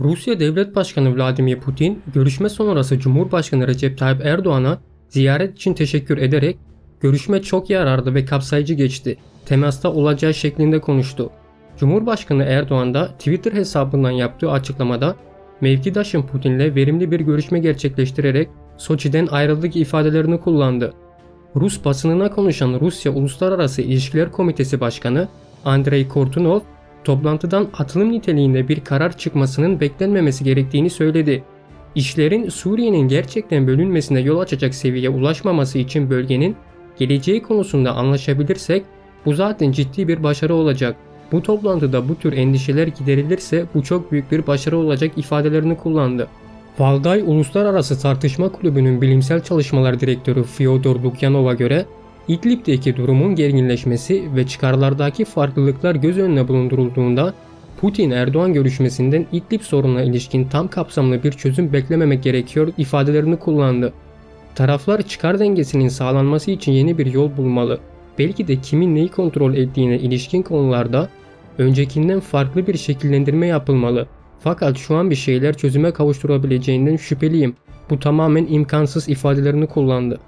Rusya Devlet Başkanı Vladimir Putin, görüşme sonrası Cumhurbaşkanı Recep Tayyip Erdoğan'a ziyaret için teşekkür ederek görüşme çok yararlı ve kapsayıcı geçti. Temasta olacağı şeklinde konuştu. Cumhurbaşkanı Erdoğan da Twitter hesabından yaptığı açıklamada mevkidaşım Putin'le verimli bir görüşme gerçekleştirerek Soçi'den ayrıldık ifadelerini kullandı. Rus basınına konuşan Rusya Uluslararası İlişkiler Komitesi Başkanı Andrei Kortunov, toplantıdan atılım niteliğinde bir karar çıkmasının beklenmemesi gerektiğini söyledi. İşlerin Suriye'nin gerçekten bölünmesine yol açacak seviyeye ulaşmaması için bölgenin geleceği konusunda anlaşabilirsek bu zaten ciddi bir başarı olacak. Bu toplantıda bu tür endişeler giderilirse bu çok büyük bir başarı olacak ifadelerini kullandı. Valday Uluslararası Tartışma Kulübü'nün bilimsel çalışmalar direktörü Fyodor Lukyanov'a göre İdlib'deki durumun gerginleşmesi ve çıkarlardaki farklılıklar göz önüne bulundurulduğunda Putin-Erdoğan görüşmesinden İdlib sorununa ilişkin tam kapsamlı bir çözüm beklememek gerekiyor ifadelerini kullandı. Taraflar çıkar dengesinin sağlanması için yeni bir yol bulmalı. Belki de kimin neyi kontrol ettiğine ilişkin konularda öncekinden farklı bir şekillendirme yapılmalı. Fakat şu an bir şeyler çözüme kavuşturabileceğinden şüpheliyim. Bu tamamen imkansız ifadelerini kullandı.